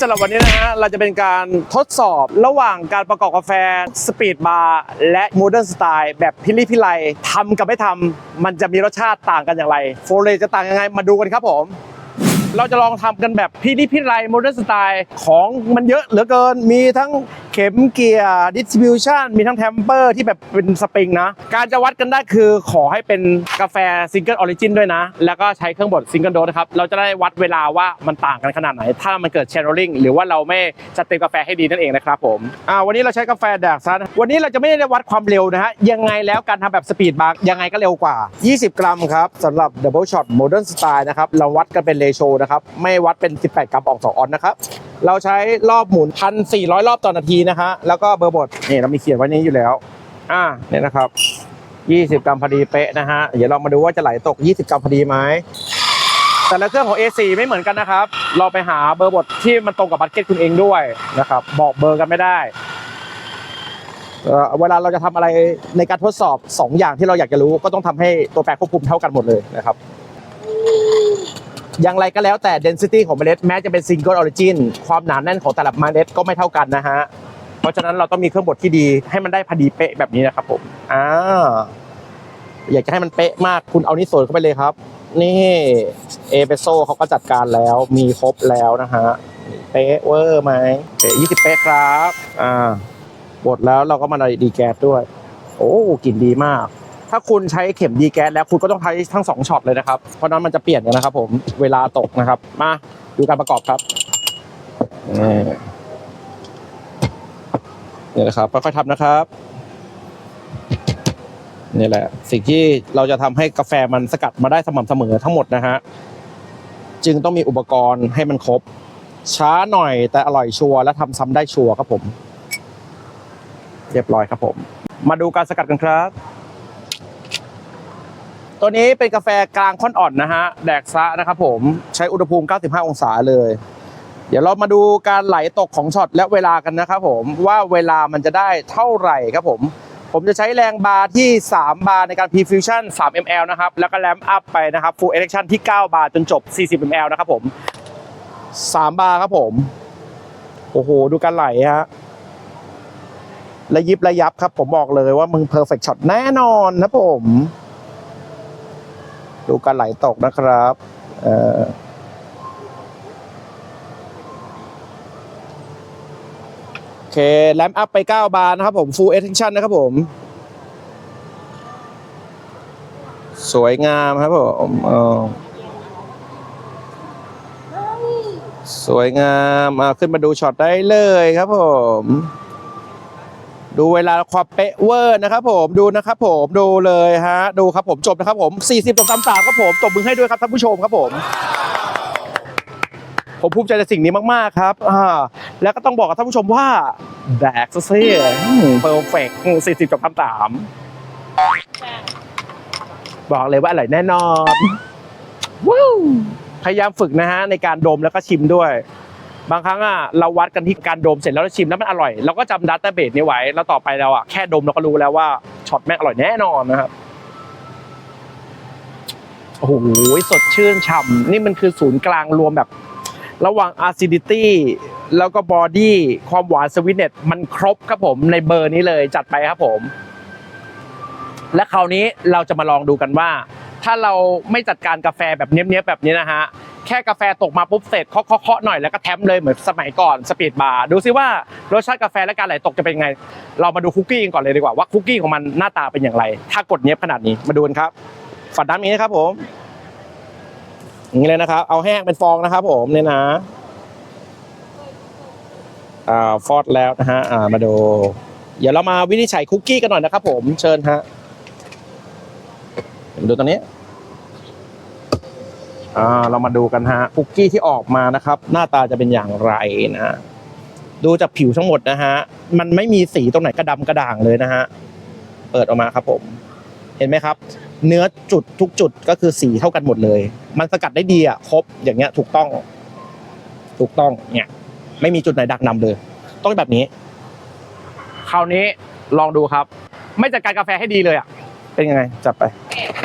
สำหรับวันนี้นะฮะเราจะเป็นการทดสอบระหว่างการประกอบกาแฟสปีดบาร์และโมเดิร์นสไตล์แบบพิลิพิไลทำกับไม่ทำมันจะมีรสชาติต่างกันอย่างไร โฟเลจะต่างยังไงมาดูกันครับผมเราจะลองทำกันแบบพิลิพิไลโมเดิร์นสไตล์ของมันเยอะเหลือเกิน มีทั้ง ข็มเกียร์ดิสติบิวชันมีทั้งแทมเปอร์ที่แบบเป็นสปริงนะ การจะวัดกันได้คือขอให้เป็นกาแฟซิงเกิลออริจินด้วยนะ แล้วก็ใช้เครื่องบดซิงเกิลโดสนะครับ เราจะได้วัดเวลาว่ามันต่างกันขนาดไหน ถ้ามันเกิด channeling หรือว่าเราไม่จัดเตรียมกาแฟให้ดีนั่นเองนะครับผมอ่าวันนี้เราใช้กาแฟแดกซันวันนี้เราจะไม่ได้วัดความเร็วนะฮะยังไงแล้วการทำแบบสปีดบาร์ยังไงก็เร็วกว่า 20 กรัมครับสำหรับ Double Shot Modern Style นะครับเราวัดกันเป็นเรโชนะครับไม่วัดเป็น 18 กรัมออก2ออนนะครับ เราใช้รอบหมุน1,400รอบต่อนาทีนะฮะแล้วก็เบอร์บทนี่เรามีเขียนไว้นี้อยู่แล้ว อ่าเนี่ยนะครับ20กรัมพอดีเป๊ะนะฮะเดี๋ยวเรามาดูว่าจะไหลตก20กรัมพอดีไหมแต่ละเครื่องของ A4 ไม่เหมือนกันนะครับ เราไปหาเบอร์บทที่มันตรงกับบัตเก็ตคุณเองด้วยนะครับ บอกเบอร์กันไม่ได้เอ่อเวลาเราจะทำอะไรในการทดสอบ 2 อย่างที่เราอยากจะรู้ก็ต้องทำให้ตัวแปรควบคุมเท่ากันหมดเลยนะครับ อย่างไรก็แล้วแต่ density ของเมล็ดแม้จะเป็น single origin ความหนาแน่นของแต่ละเมล็ดก็ไม่เท่ากันนะฮะ เพราะฉะนั้นเราต้องมีเครื่องบดที่ดีให้มันได้พอดีเป๊ะแบบนี้นะครับผมอ่าอยากจะให้มันเป๊ะมากคุณเอานิสโซนเข้าไปเลยครับ นี่เอเปโซเขาก็จัดการแล้วมีครบแล้วนะฮะเป๊ะเวอร์ไหมเป๊ะยี่สิบเป๊ะครับอ่าบดแล้วเราก็มาดีแก๊สด้วย โอ้กลิ่นดีมาก ถ้าคุณใช้เข็มดีแก๊สแล้วคุณก็ต้องใช้ทั้งสองช็อตเลยนะครับ เพราะนั้นมันจะเปลี่ยนกันนะครับ ผมเวลาตกนะครับ มาดูการประกอบครับนี่นี่นะครับค่อยๆทำนะครับนี่แหละ สิ่งที่เราจะทำให้กาแฟมันสกัดมาได้สม่ำเสมอทั้งหมดนะฮะจึงต้องมีอุปกรณ์ให้มันครบ ช้าหน่อยแต่อร่อยชัวร์และทำซ้ำได้ชัวร์ครับผม เรียบร้อยครับผม มาดูการสกัดกันครับ ตัวนี้เป็นกาแฟกลางค่อนอ่อนนะฮะ แดกซะนะครับผมใช้อุณหภูมิ 95 องศาเลย เดี๋ยวเรามาดูการไหลตกของช็อตและเวลากันนะครับผมว่าเวลามันจะได้เท่าไหร่ครับผม ผมจะใช้แรงบาร์ที่ 3 บาร์ในการ P-Fusion 3 ml นะครับ แล้วก็แรมอัพไปนะครับ Full Erection ที่ 9 บาร์จนจบ 40 ml นะครับผม 3 บาร์ครับผม โอ้โห ดูการไหลฮะระยิบระยับครับผมบอกเลยว่ามึง perfect shot แน่นอนนะผม ดูการไหลตกนะครับเอ่อโอเคแรมอัพไป 9 บาร์นะครับผม full extension นะครับผม สวยงามครับผมสวยงามอ่าขึ้นมาดูช็อตได้เลยครับผม ดูเวลาความเป๊ะเวอร์นะครับผมดูนะครับผมดูเลยฮะดูครับผมจบนะครับผม 40ต่อ33ครับผมตบมือให้ด้วยครับท่านผู้ชมครับผมผมภูมิใจในสิ่งนี้มาก ๆ ครับ อ่า แล้วก็ต้องบอกกับท่านผู้ชมว่า แดกซะสิเพอร์เฟกต์40กับ33บอกเลยว่าอร่อยแน่นอนว้าวพยายามฝึกนะฮะ ในการดมแล้วก็ชิมด้วย บางครั้งอะเราวัดกันที่การดมเสร็จแล้วเราชิมแล้วมันอร่อยเราก็จำดัตเตอร์เบสนี้ไว้แล้วต่อไปเราอะแค่ดมเราก็รู้แล้วว่าช็อตแม่อร่อยแน่นอนนะครับโอ้โหสดชื่นฉ่ำนี่มันคือศูนย์กลางรวมแบบ ระหว่าง acidity แล้วก็ body ความหวานสวิตเนตมันครบครับผมในเบอร์นี้เลยจัดไปครับผม และคราวนี้เราจะมาลองดูกันว่า ถ้าเราไม่จัดการกาแฟแบบเนี้ยๆแบบนี้นะฮะ แค่กาแฟตกมาปุ๊บเสร็จเคาะๆๆหน่อยแล้วก็แทมเลยเหมือนสมัยก่อนสปีดบาร์ดูซิว่ารสชาติกาแฟและการไหลตกจะเป็นยังไง เรามาดูคุกกี้กันก่อนเลยดีกว่าว่าคุกกี้ของมันหน้าตาเป็นอย่างไร ถ้ากดเนี้ยบขนาดนี้มาดูกันครับฝัดน้ำนี้นะครับผมอย่างนี้เลยนะครับ เอาแห้งเป็นฟองนะครับ ผมเนี่ยนะอ่าฟอดแล้วนะฮะอ่ามาดู เดี๋ยวเรามาวินิจฉัยคุกกี้กันหน่อยนะครับ ผมเชิญฮะดูตรงนี้ อ่าเรามาดูกันฮะคุกกี้ที่ออกมานะครับ หน้าตาจะเป็นอย่างไรนะฮะดูจากผิวทั้งหมดนะฮะมันไม่มีสีตรงไหนกระดำกระด่างเลยนะฮะเปิดออกมาครับผม เห็นไหมครับ เนื้อจุดทุกจุดก็คือสีเท่ากันหมดเลย มันสกัดได้ดีอะครบอย่างเงี้ยถูกต้อง ถูกต้องเนี่ยไม่มีจุดไหนดักนำเลย ต้องแบบนี้ คราวนี้ลองดูครับ ไม่จัดการกาแฟให้ดีเลยอะเป็นยังไง จับไป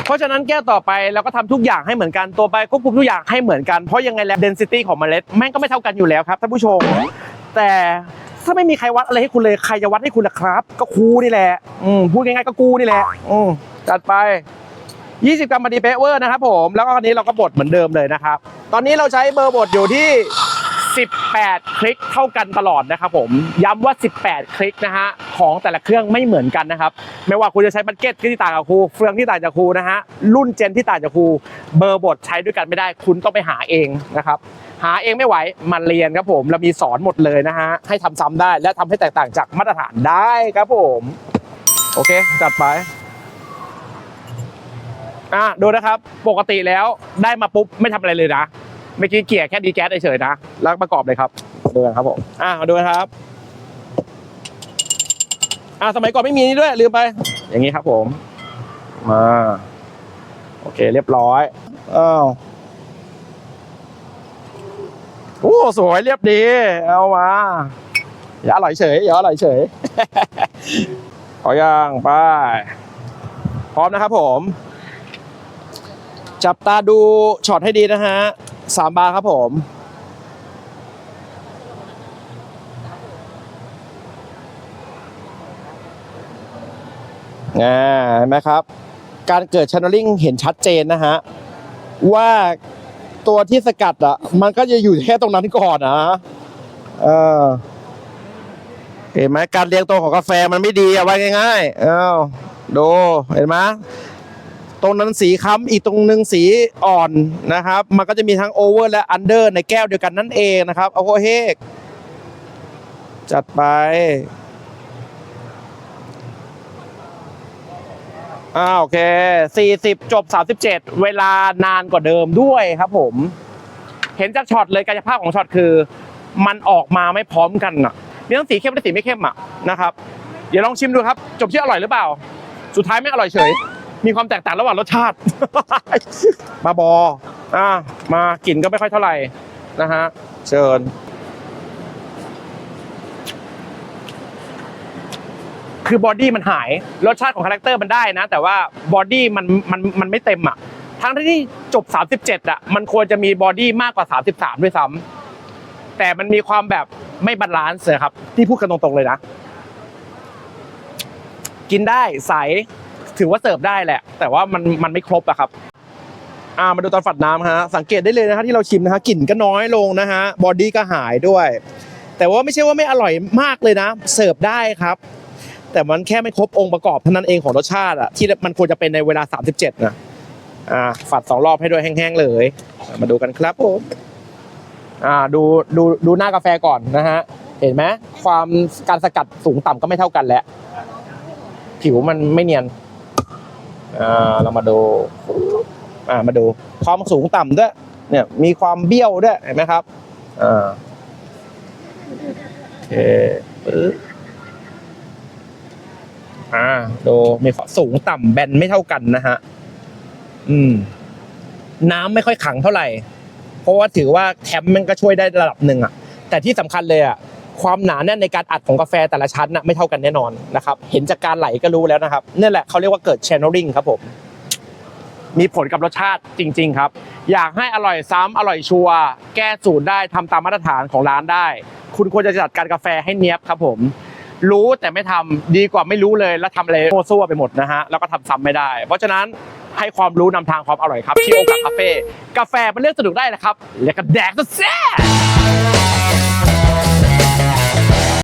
เพราะฉะนั้นแก้วต่อไปเราก็ทำทุกอย่างให้เหมือนกันตัวไปควบคุมทุกอย่างให้เหมือนกันเพราะยังไงแล้ว density ของเมล็ดแม่งก็ไม่เท่ากันอยู่แล้วครับท่านผู้ชม แต่ถ้าไม่มีใครวัดอะไรให้คุณเลยใครจะวัดให้คุณล่ะครับ ก็ครูนี่แหละอืมพูดง่ายๆก็กูนี่แหละอืมจัดไป 20 กรัมพอดีเป๊ะเวอร์นะครับผมแล้วก็อันนี้เราก็บดเหมือนเดิมเลยนะครับ ตอนนี้เราใช้เบอร์บดอยู่ที่ 18 คลิกเท่ากันตลอดนะครับผมย้ำว่า 18 คลิกนะฮะของแต่ละเครื่องไม่เหมือนกันนะครับไม่ว่าคุณจะใช้บัตเก็ตที่ต่างกับครูเฟืองที่ต่างจากครูนะฮะรุ่นเจนที่ต่างจากครูเบอร์บดใช้ด้วยกันไม่ได้ คุณต้องไปหาเองนะครับหาเองไม่ไหวมาเรียนครับผมเรามีสอนหมดเลยนะฮะให้ทำซ้ำได้และทำให้แตกต่างจากมาตรฐานได้ครับผมโอเคจัดไปอะดูนะครับปกติแล้วได้มาปุ๊บไม่ทำอะไรเลยนะ เมื่อกี้เกลี่ยแค่ดีแก๊สเฉยๆนะ แล้วประกอบเลยครับดูกันครับผมอะมาดูนะครับอะสมัยก่อนไม่มีนี่ด้วยลืมไป อย่างนี้ครับผมมาโอเคเรียบร้อยอ้าวโอ้สวยเรียบดีเอามาอย่าอร่อยเฉยอย่าอร่อยเฉยขอย่างไปพร้อมนะครับผม จับตาดูช็อตให้ดีนะฮะ สามบาร์ครับผม อ่าเห็นไหมครับ การเกิด channeling เห็นชัดเจนนะฮะ ว่าตัวที่สกัดอะ มันก็จะอยู่แค่ตรงนั้นก่อนนะเออเห็นไหมการเรียงตัวของกาแฟมันไม่ดีอะไว้ง่ายๆอ้าวดูเห็นไหม ตรงนั้นสีค้ำอีกตรงหนึ่งสีอ่อนนะครับ มันก็จะมีทั้งโอเวอร์และอันเดอร์ในแก้วเดียวกันนั่นเองนะครับเอาโคเฮกจัดไปอ่าโอเค 40 จบ 37 เวลานานกว่าเดิมด้วยครับผม เห็นจากช็อตเลยกายภาพของช็อตคือ มันออกมาไม่พร้อมกันอะมีทั้งสีเข้มและสีไม่เข้มอะนะครับ เดี๋ยวลองชิมดูครับ จบที่อร่อยหรือเปล่า สุดท้ายไม่อร่อยเฉย มีความแตกต่างระหว่างรสชาติ มาบออะมากลิ่นก็ไม่ค่อยเท่าไหร่นะฮะเชิญ คือบอดี้มันหาย รสชาติของคาแรคเตอร์มันได้นะ แต่ว่าบอดี้มันมันมันไม่เต็มอะ ทั้งที่จบ 37 อะ มันควรจะมีบอดี้มากกว่า 33 ด้วยซ้ำแต่มันมีความแบบไม่บาลานซ์เลยครับ ที่พูดกันตรงๆเลยนะ กินได้ใส ถือว่าเสิร์ฟได้แหละ แต่ว่ามันมันไม่ครบอะครับอ่ามาดูตอนฝัดน้ำฮะสังเกตได้เลยนะฮะที่เราชิมนะฮะกลิ่นก็น้อยลงนะฮะบอดี้ก็หายด้วย แต่ว่าไม่ใช่ว่าไม่อร่อยมากเลยนะ เสิร์ฟได้ครับ แต่มันแค่ไม่ครบองค์ประกอบเท่านั้นเองของรสชาติอะที่มันควรจะเป็นในเวลา 37นะอ่าฝัดสองรอบให้ด้วยแห้งๆเลย มาดูกันครับผมอ่าดูดูดูหน้ากาแฟก่อนนะฮะเห็นไหมความการสกัดสูงต่ำก็ไม่เท่ากันแหละผิวมันไม่เนียน อ่าเรามาดูอ่ามาดูความสูงต่ำด้วย เนี่ยมีความเบี้ยวด้วยเห็นไหมครับอ่าโอเคปึ๊บอ่าดูมีความสูงต่ำแบนไม่เท่ากันนะฮะอืม น้ำไม่ค่อยขังเท่าไหร่ เพราะว่าถือว่าแคมป์มันก็ช่วยได้ระดับหนึ่งอะแต่ที่สำคัญเลยอะ ความหนาแน่นในการอัดของกาแฟแต่ละชั้นน่ะไม่เท่ากันแน่นอนนะครับเห็นจากการไหลก็รู้แล้วนะครับนี่แหละเขาเรียกว่าเกิด channeling ครับผมมีผลกับรสชาติจริง ๆ ครับ อยากให้อร่อยซ้ำอร่อยชัวร์แก้สูตรได้ทำตามมาตรฐานของร้านได้ คุณควรจะจัดการกาแฟให้เนี้ยบครับผม รู้แต่ไม่ทำดีกว่าไม่รู้เลย แล้วทำอะไรโมวซั่วไปหมดนะฮะแล้วก็ทำซ้ำไม่ได้ เพราะฉะนั้นให้ความรู้นำทางความอร่อยครับที่โอกาคาเฟ่กาแฟเป็นเรื่องสนุกได้นะครับ แล้วก็แดกซะแซ่